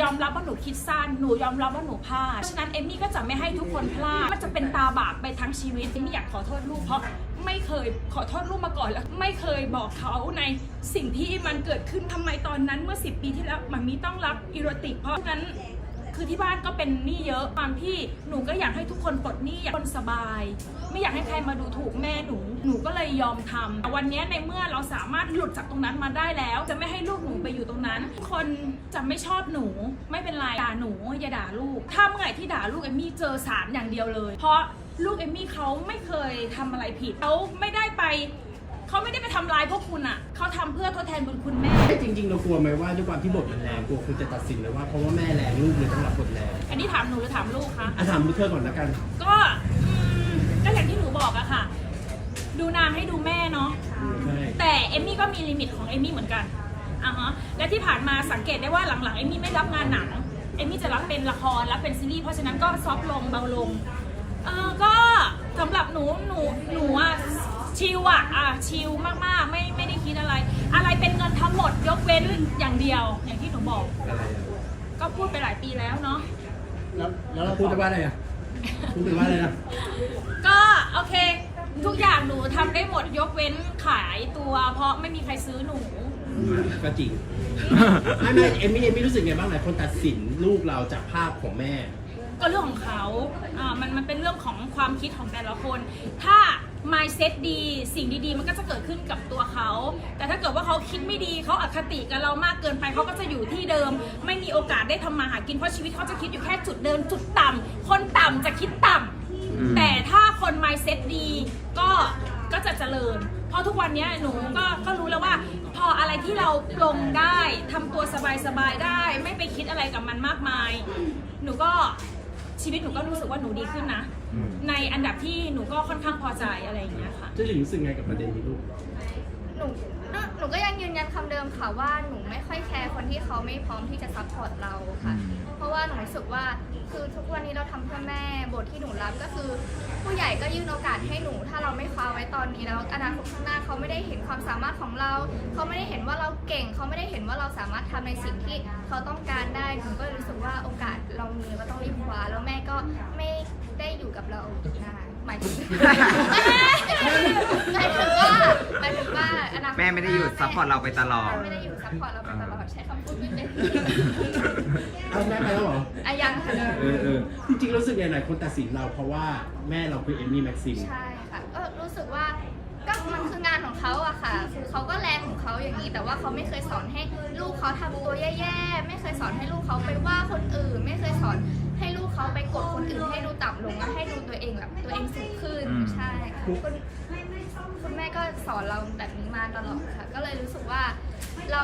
ยอมรับว่าหนูคิดสั้น หนูยอมรับว่าหนูพลาด ฉะนั้นเอมมี่ก็จะไม่ให้ทุกคนพลาด มันจะเป็นตาบาปไปทั้งชีวิต เอมมี่อยากขอโทษลูกเพราะไม่เคยขอโทษลูกมาก่อนแล้วไม่เคยบอกเขาในสิ่งที่มันเกิดขึ้นทำไมตอนนั้นเมื่อ 10 ปีที่แล้วมันมีต้องรับอีโรติกเพราะฉะนั้น คือที่บ้านก็เป็นหนี้เยอะความที่หนูก็อยากให้ทุกคนปลดหนี้อยากคนสบาย ไม่อยากให้ใครมาดูถูกแม่หนู หนูก็เลยยอมทำแต่วันนี้ในเมื่อเราสามารถหลุดจากตรงนั้นมาได้แล้ว จะไม่ให้ลูกหนูไปอยู่ตรงนั้น คนจะไม่ชอบหนู ไม่เป็นไรด่าหนูอย่าด่าลูก ถ้าเมื่อไหร่ที่ด่าลูกเอมมี่เจอสารอย่างเดียวเลย เพราะลูกเอมมี่เขาไม่เคยทำอะไรผิดเขาไม่ได้ไปเขาไม่ได้ไปทำร้ายพวกคุณอะเขาทำเพื่อทดแทนบุญคุณแม่ จริงๆเรากลัวไหมว่าด้วยความที่บทมันแรงกลัวคุณจะตัดสินเลยว่าเพราะว่าแม่แรงลูกเลยต้องรับบทแรงอันนี้ถามหนูหรือถามลูกคะอะถามลูกเธอก่อนละกันก็อืมก็อย่างที่หนูบอกอะค่ะ ดูนางให้ดูแม่เนาะ ใช่แต่เอมมี่ก็มีลิมิตของเอมมี่เหมือนกันอะฮะ และที่ผ่านมาสังเกตได้ว่าหลังๆเอมมี่ไม่รับงานหนัง เอมมี่จะรับเป็นละคร รับเป็นซีรีส์ เพราะฉะนั้นก็ซอฟต์ลงเบาลง เออก็สำหรับหนูหนูหนูอะ ชิลอะอะชิลมากๆ ไม่ไม่ได้คิดอะไร อะไรเป็นเงินทั้งหมดยกเว้นอย่างเดียว อย่างที่หนูบอกอะไรอะก็พูดไปหลายปีแล้วเนาะ แล้วแล้วเราพูดไปว่าอะไรอะพูดไปว่าอะไรนะก็โอเค ทุกอย่างหนูทำได้หมดยกเว้นขายตัว เพราะไม่มีใครซื้อหนู ก็จริงไม่ไม่เอมมี่เอมมี่รู้สึกไงบ้างหลายคนตัดสินลูกเราจากภาพของแม่ ก็เรื่องของเขาอ่ามันมันเป็นเรื่องของความคิดของแต่ละคน ถ้า mindset ดีสิ่งดีๆ มันก็จะเกิดขึ้นกับตัวเขา แต่ถ้าเกิดว่าเขาคิดไม่ดีเขาอคติกับเรามากเกินไปเขาก็จะอยู่ที่เดิม ไม่มีโอกาสได้ทำมาหากินเพราะชีวิตเขาจะคิดอยู่แค่จุดเดิมจุดต่ำคนต่ำจะคิดต่ำแต่ถ้าคน mindset ดีก็ก็จะเจริญเพราะทุกวันนี้หนูก็ก็รู้แล้วว่า พออะไรที่เราปลงได้ทำตัวสบายๆได้ ไม่ไปคิดอะไรกับมันมากมาย หนูก็ชีวิตหนูก็รู้สึกว่าหนูดีขึ้นนะ อันดับที่หนูก็ค่อนข้างพอใจอะไรอย่างเงี้ยค่ะ เจะหลิงรู้สึกไงกับประเด็นนี้ลูกหนูหนูหนูก็ยังยืนยันคำเดิมค่ะว่าหนูไม่ค่อยแคร์คนที่เขาไม่พร้อมที่จะซัพพอร์ตเราค่ะ เพราะว่าหนูรู้สึกว่าคือทุกวันนี้เราทำเพื่อแม่บทที่หนูรับก็คือ ผู้ใหญ่ก็ยื่นโอกาสให้หนู ถ้าเราไม่คว้าไว้ตอนนี้แล้วอนาคตข้างหน้าเขาไม่ได้เห็นความสามารถของเรา เขาไม่ได้เห็นว่าเราเก่ง เขาไม่ได้เห็นว่าเราสามารถทำในสิ่งที่เขาต้องการได้หนูก็เลยรู้สึกว่าโอกาสเรามีก็ต้องรีบคว้าแล้วแม่ก็ไม่ ได้อยู่กับเราอีกนานหมายถึงหมายถึงว่าหมายถึงว่าอนาคตแม่ไม่ได้อยู่ซัพพอร์ตเราไปตลอด ไม่ได้อยู่ซัพพอร์ตเราไปตลอดใช้คำพูดไม่เป็นเอาแม่ไปแล้วเหรออะยังค่ะเออเออจริงๆรู้สึกไงหลายคนตัดสินเราเพราะว่าแม่เราคือเอมมี่แม็กซิม ใช่ค่ะก็รู้สึกว่าก็มันคืองานของเขาอะค่ะ คือเขาก็แรงของเขาอย่างนี้ แต่ว่าเขาไม่เคยสอนให้ลูกเขาทำตัวแย่ๆ ไม่เคยสอนให้ลูกเขาไปว่าคนอื่น ไม่เคยสอน ให้ลูกเขาไปกดคนอื่นให้ดูต่ำลงและให้ดูตัวเองแบบตัวเองสูงขึ้นอืม ใช่ค่ะคุณคุณแม่ก็สอนเราแบบนี้มาตลอดค่ะ ก็เลยรู้สึกว่า เรา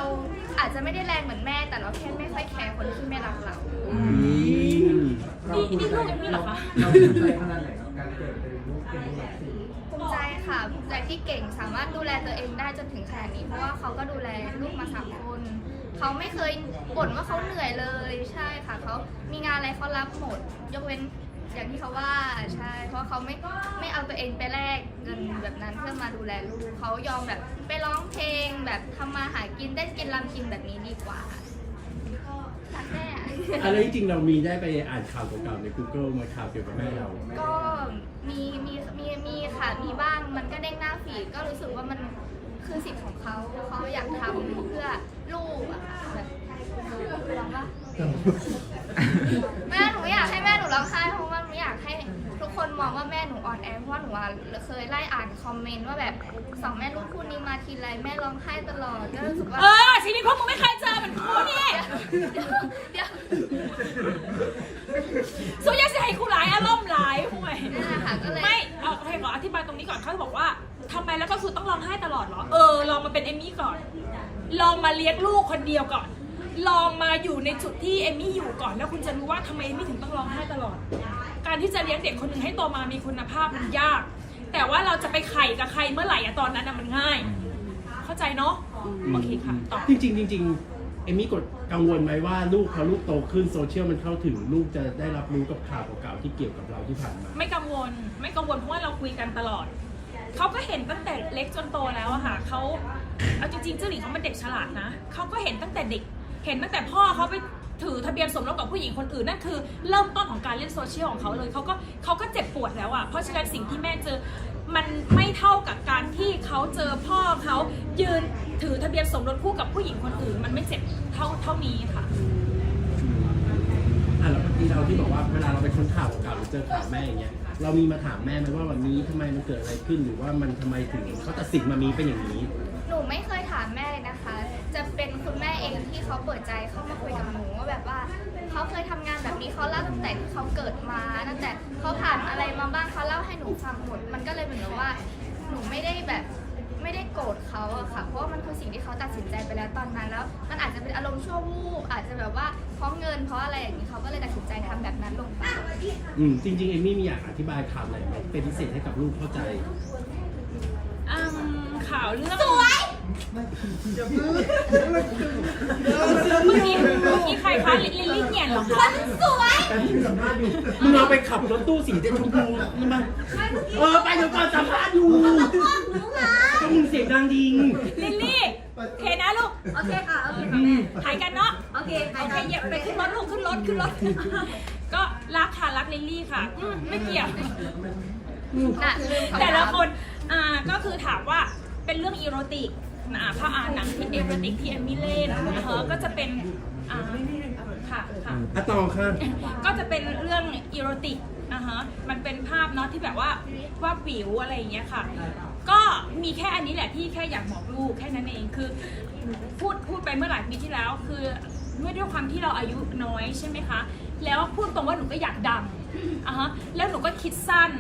อาจจะไม่ได้แรงเหมือนแม่ แต่เราแค่ไม่ค่อยแคร์คนที่ไม่รักเราอืมนี่นี่ลูกเอมมี่เหรอคะเราภูมิใจขนาดไหนกับการเกิดเป็นลูกเป็นลูกหลานสี่ภูมิใจค่ะภูมิใจที่เก่งสามารถดูแลตัวเองได้จนถึงขนาดนี้ เพราะว่าเขาก็ดูแลลูกมาสามคน เขาไม่เคยบ่นว่าเขาเหนื่อยเลยใช่ค่ะเขามีงานอะไรเขารับหมด ยกเว้นอย่างที่เขาว่าใช่ เพราะเขาไม่ไม่เอาตัวเองไปแลกเงินแบบนั้นเพื่อมาดูแลลูกเขายอมแบบ ไปร้องเพลงแบบทำมาหากินได้กินรำกินแบบนี้ดีกว่ารักแม่อะ อะไรจริงๆเรามีได้ไปอ่านข่าวเก่าๆใน Google มาข่าวเกี่ยวกับแม่เรา ก็มีมีมีมีค่ะมีบ้างมันก็เด้งหน้าฟีดก็รู้สึกว่ามัน คือสิทธิ์ของเขาเขาอยากทำเพื่อลูกอะค่ะแบบร้องปะแม่หนูอยา คนมองว่าแม่หนูอ่อนแอเพราะว่าหนูอะเคยไล่อ่านคอมเมนต์ว่าแบบสองแม่ลูกคู่นี้มาทีไรแม่ร้องไห้ตลอดก็รู้สึกว่าเออชีวิตพวกมึงไม่เคยเจอเหมือนกูนี่เดี๋ยวสู้ยังจะให้กูหลายอารมณ์หลายห่วยนั่นแหละค่ะก็เลย ไม่เอาให้ขออธิบายตรงนี้ก่อนเขาบอกว่าทำไมแล้วก็คือต้องร้องไห้ตลอดเหรอเออลองมาเป็นเอมมี่ก่อน ลองมาเลี้ยงลูกคนเดียวก่อน ลองมาอยู่ในจุดที่เอมมี่อยู่ก่อน แล้วคุณจะรู้ว่าทำไมเอมมี่ถึงต้องร้องไห้ตลอด การที่จะเลี้ยงเด็กคนหนึ่งให้โตมามีคุณภาพมันยาก แต่ว่าเราจะไปไข่กับใครเมื่อไหร่อะตอนนั้นอะมันง่าย เข้าใจเนาะโอเคค่ะต่อจริงๆจริงๆเอมมี่กดกังวลไหมว่าลูกเขาลูกโตขึ้นโซเชียลมันเข้าถึงลูกจะได้รับรู้กับข่าวเก่าๆที่เกี่ยวกับเราที่ผ่านมา ไม่กังวลไม่กังวลเพราะว่าเราคุยกันตลอดเขาก็เห็นตั้งแต่เล็กจนโตแล้วอะค่ะเขาเอาจริงๆเจ้าหลิงเขาเป็นเด็กฉลาดนะเขาก็เห็นตั้งแต่เด็ก เห็นตั้งแต่พ่อเขาไปถือทะเบียนสมรสกับผู้หญิงคนอื่นนั่นคือเริ่มต้นของการเล่นโซเชียลของเขาเลยเขาก็เขาก็เจ็บปวดแล้วอะเพราะฉะนั้นสิ่งที่แม่เจอมันไม่เท่ากับการที่เขาเจอพ่อเขายืนถือทะเบียนสมรสคู่กับผู้หญิงคนอื่น มันไม่เจ็บเท่าเท่านี้ค่ะอะแล้วที่เราที่บอกว่าเวลาเราไปค้นข่าวเก่าหรือเจอข่าวแม่อย่างเงี้ยเรามีมาถามแม่ไหมว่าวันนี้ทำไมมันเกิดอะไรขึ้นหรือว่ามันทำไมถึงเขาตัดสินมามีเป็นอย่างนี้ หนูไม่เคยถามแม่ ที่เขาเปิดใจเข้ามาคุยกับหนูว่าแบบว่าเขาเคยทำงานแบบนี้เขาเล่าตั้งแต่ที่เขาเกิดมาตั้งแต่เขาผ่านอะไรมาบ้างเขาเล่าให้หนูฟังหมดมันก็เลยเหมือนกับว่า หนูไม่ได้แบบไม่ได้โกรธเขาอะค่ะ เพราะว่ามันคือสิ่งที่เขาตัดสินใจไปแล้วตอนนั้นแล้ว มันอาจจะเป็นอารมณ์ชั่ววูบอาจจะแบบว่าเพราะเงินเพราะอะไรอย่างนี้เขาก็เลยตัดสินใจทำแบบนั้นลงไป อืมจริงๆเอมมี่มีอยากอธิบายข่าวไหนไหมเป็นพิเศษให้กับลูกเข้าใจ ข่าวเรื่องสวยเมื่อกี้เมื่อกี้ใครคะลิลลี่เนียนเหรอคะสวยกาสัมภาษณ์อยู่มึงเอาไปขับรถตู้สีชมพูนี่มาเออไปเดี๋ยวก่อนสัมภาษณ์อยู่ก็มึงเสียงดังดิงลิลลี่โอเคนะลูกโอเคค่ะโอเคค่ะแม่ถ่ายกันเนาะโอเคโอเคเหยียบไปขึ้นรถลูกขึ้นรถขึ้นรถก็รักค่ะรักลิลลี่ค่ะไม่เกี่ยวแต่ละคนอ่าก็คือถามว่า เป็นเรื่องอีโรติกอ่าพระอ่านหนังที่อีโรติกที่แอมมี่เล่นนะคะก็จะเป็นอ่าค่ะค่ะอะต่อค่ะ ก็จะเป็นเรื่องอีโรติกนะคะ มันเป็นภาพเนาะที่แบบว่าว่าวิวอะไรอย่างเงี้ยค่ะ ก็มีแค่อันนี้แหละที่แค่อยากบอกลูกแค่นั้นเอง คือพูดพูดไปเมื่อหลายปีที่แล้ว คือด้วยด้วยความที่เราอายุน้อยใช่ไหมคะ แล้วพูดตรงว่าหนูก็อยากดังอะฮะ แล้วหนูก็คิดสั้น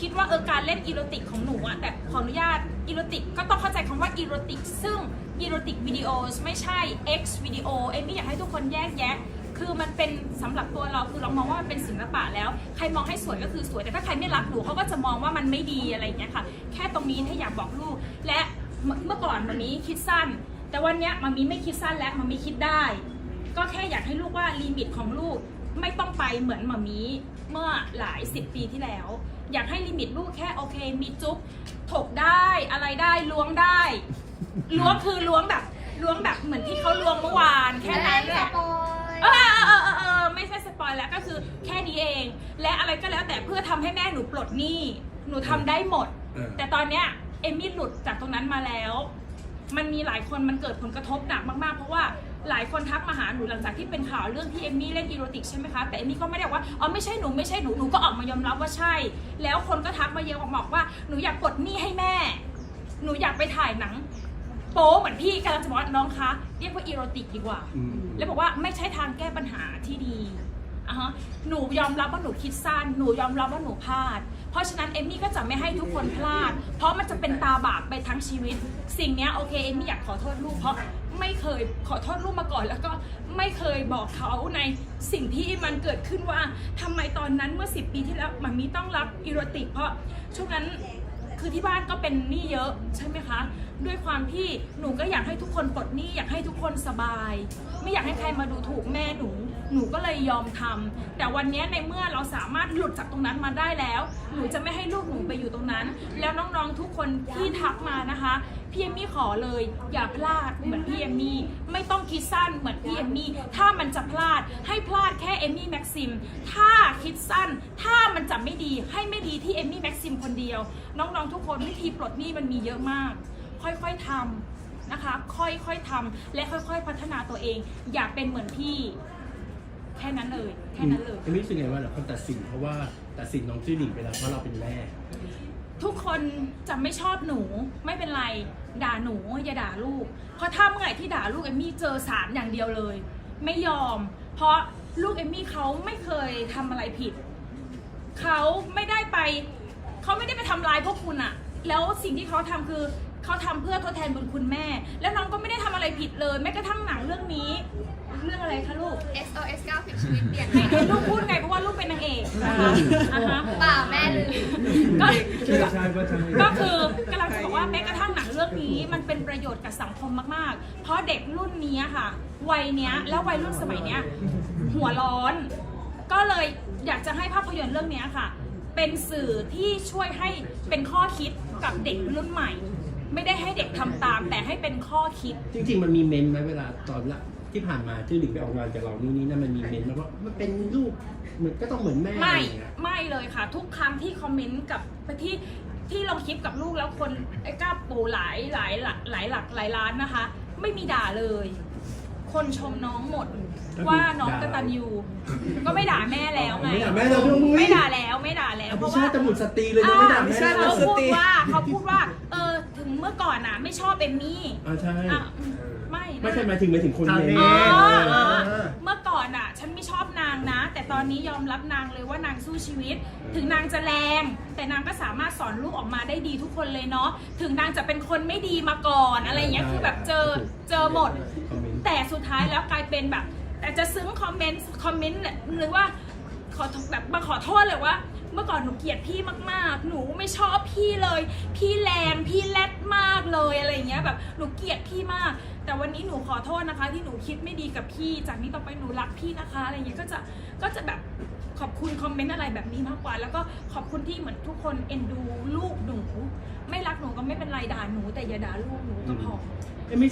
คิดว่าเออการเล่นอีโรติกของหนูอะแต่ขออนุญาต อีโรติกก็ต้องเข้าใจคำว่าอีโรติกซึ่งอีโรติกวิดีโอไม่ใช่ X วิดีโอเอมมี่อยากให้ทุกคนแยกแยะ คือมันเป็นสำหรับตัวเราคือเรามองว่ามันเป็นศิลปะแล้ว ใครมองให้สวยก็คือสวย แต่ถ้าใครไม่รักหนูเขาก็จะมองว่ามันไม่ดีอะไรอย่างเงี้ยค่ะ แค่ตรงนี้ถ้าอยากบอกลูก และเมื่อก่อนมันนี้คิดสั้น แต่วันเนี้ยมันมีไม่คิดสั้นแล้วมันมีคิดได้ ก็แค่อยากให้ลูกว่าลิมิตของลูกไม่ต้องไปเหมือนมามีเมื่อหลายสิบปีที่แล้ว อยากให้ลิมิตลูกแค่โอเค มีจุ๊บถกได้อะไรได้ล้วงได้ล้วงคือล้วงแบบล้วงแบบเหมือนที่เขาล้วงเมื่อวานแค่นั้นแหละสปอยเออเออเออเออไม่ใช่สปอยแล้วก็คือแค่นี้เอง และอะไรก็แล้วแต่เพื่อทำให้แม่หนูปลดหนี้หนูทำได้หมดเออแต่ตอนเนี้ยเอมมี่หลุดจากตรงนั้นมาแล้ว มันมีหลายคนมันเกิดผลกระทบหนักมากๆ เพราะว่า หลายคนทักมาหาหนูหลังจากที่เป็นข่าวเรื่องที่เอมมี่เล่นอีโรติกใช่ไหมคะแต่เอมมี่ก็ไม่ได้บอกว่าอ๋อไม่ใช่หนูไม่ใช่หนูหนูก็ออกมายอมรับว่าใช่ แล้วคนก็ทักมาเยอะบอกว่าหนูอยากปลดหนี้ให้แม่ หนูอยากไปถ่ายหนังโป๊เหมือนพี่กำลังจะบอกว่าน้องคะเรียกว่าอีโรติกดีกว่าอืมแล้วบอกว่าไม่ใช่ทางแก้ปัญหาที่ดี อะฮะหนูยอมรับว่าหนูคิดสั้น หนูยอมรับว่าหนูพลาด เพราะฉะนั้นเอมมี่ก็จะไม่ให้ทุกคนพลาด เพราะมันจะเป็นตาบาปไปทั้งชีวิต สิ่งเนี้ยโอเคเอมมี่อยากขอโทษลูกเพราะไม่เคยขอโทษลูกมาก่อน แล้วก็ไม่เคยบอกเขาในสิ่งที่มันเกิดขึ้นว่าทำไมตอนนั้นเมื่อ 10 ปีที่แล้วมันมีต้องรับอีโรติก เพราะช่วงนั้นคือที่บ้านก็เป็นหนี้เยอะใช่ไหมคะ ด้วยความที่หนูก็อยากให้ทุกคนปลดหนี้อยากให้ทุกคนสบาย ไม่อยากให้ใครมาดูถูกแม่หนู หนูก็เลยยอมทำแต่วันนี้ในเมื่อเราสามารถหลุดจากตรงนั้นมาได้แล้ว หนูจะไม่ให้ลูกหนูไปอยู่ตรงนั้น แล้วน้องๆทุกคนที่ทักมานะคะพี่เอมมี่ขอเลยอย่าพลาดเหมือนพี่เอมมี่ไม่ต้องคิดสั้นเหมือนพี่เอมมี่ถ้ามันจะพลาดให้พลาดแค่เอมมี่แม็กซิมถ้าคิดสั้นถ้ามันจะไม่ดีให้ไม่ดีที่เอมมี่แม็กซิมคนเดียว น้องๆทุกคนวิธีปลดหนี้มันมีเยอะมาก ค่อยๆทำนะคะ ค่อยๆทำและค่อยๆพัฒนาตัวเอง อย่าเป็นเหมือนพี่ แค่นั้นเลยแค่นั้นเลยเอมมี่รู้สึกไงว่าหลายคนตัดสินเพราะว่าตัดสินน้องชื่อหลิงไปแล้วเพราะเราเป็นแม่ ทุกคนจะไม่ชอบหนูไม่เป็นไรด่าหนูอย่าด่าลูก เพราะถ้าเมื่อไหร่ที่ด่าลูกเอมมี่เจอสารอย่างเดียวเลย ไม่ยอม เพราะลูกเอมมี่เขาไม่เคยทำอะไรผิด เขาไม่ได้ไป เขาไม่ได้ไปทำร้ายพวกคุณอะแล้วสิ่งที่เขาทำคือเขาทำเพื่อทดแทนบุญคุณแม่ แล้วน้องก็ไม่ได้ทำ อะไรผิดเลยแม้กระทั่งหนังเรื่องนี้ เรื่องอะไรคะลูก SOS 90ชีวิตเปลี่ยนให้ให้ลูกพูดไงเพราะว่าลูกเป็นนางเอกนะคะอ่าฮะเปล่าแม่ลืม ก็ ใช่ใช่ก็ใช่ก็คือกำลังจะบอกว่าแม้กระทั่งหนังเรื่องนี้มันเป็นประโยชน์กับสังคมมาก ๆ เพราะเด็กรุ่นนี้ค่ะ วัยเนี้ยแล้ววัยรุ่นสมัยเนี้ยหัวร้อน ก็เลยอยากจะให้ภาพยนตร์เรื่องเนี้ยค่ะ เป็นสื่อที่ช่วยให้เป็นข้อคิดกับเด็กรุ่นใหม่ ไม่ได้ให้เด็กทำตาม แต่ให้เป็นข้อคิด จริงๆ มันมีเมมไหมเวลาตอนละที่ผ่านมาที่หลิงไปออกงานกับเรานี่นี่นั่นมันมีเมนต์มาว่ามันเป็นลูกเหมือนก็ต้องเหมือนแม่ไม่อะไรอย่างเงี้ย ไม่เลยค่ะ ทุกครั้งที่คอมเมนต์กับที่ที่ลงคลิปกับลูกแล้วคนไอ้กล้าปูหลายหลายหลายหลายหลักหลายล้านนะคะ ไม่มีด่าเลย คนชมน้องหมดว่าน้องกตัญญูก็ไม่ด่าแม่แล้วไงไม่ด่าแม่เราด้วยไม่ด่าแล้วไม่ด่าแล้วอเพภิราะชาว่าติตมุตรสตรีเลยนะไม่ด่าแม่อ่เรา เขาพูดว่าเขาพูดว่า เออถึงเมื่อก่อนน่ะ ไม่ชอบเอมมี่อ่าใช่ อะไม่ไม่ใช่หมายถึงหมายถึงคนตอนเมนนี้ต์อ๋อเออเออเมื่อก่อนอะ ฉันไม่ชอบนางนะ แต่ตอนนี้ยอมรับนางเลยว่านางสู้ชีวิต ถึงนางจะแรง แต่นางก็สามารถสอนลูกออกมาได้ดีทุกคนเลยเนาะถึงนางจะเป็นคนไม่ดีมาก่อนอะไรอย่างเงี้ยคือแบบเจอเจอหมด คอมเมนต์ แต่สุดท้ายแล้วกลายเป็นแบบ แต่จะซึ้งคอมเมนต์คอมเมนต์เนี่ยหรือว่าขอแบบมาขอโทษเลยว่า เมื่อก่อนหนูเกลียดพี่มากๆ หนูไม่ชอบพี่เลย พี่แรงพี่แรดมากเลยอะไรเงี้ยแบบหนูเกลียดพี่มาก แต่วันนี้หนูขอโทษนะคะ ที่หนูคิดไม่ดีกับพี่ จากนี้ต่อไปหนูรักพี่นะคะอะไรเงี้ยก็จะก็จะแบบขอบคุณคอมเมนต์อะไรแบบนี้มากกว่า แล้วก็ขอบคุณที่เหมือนทุกคนเอ็นดูลูกหนู ไม่รักหนูก็ไม่เป็นไรด่าหนู แต่อย่าด่าลูกหนูก็พอ เอ้ยไม่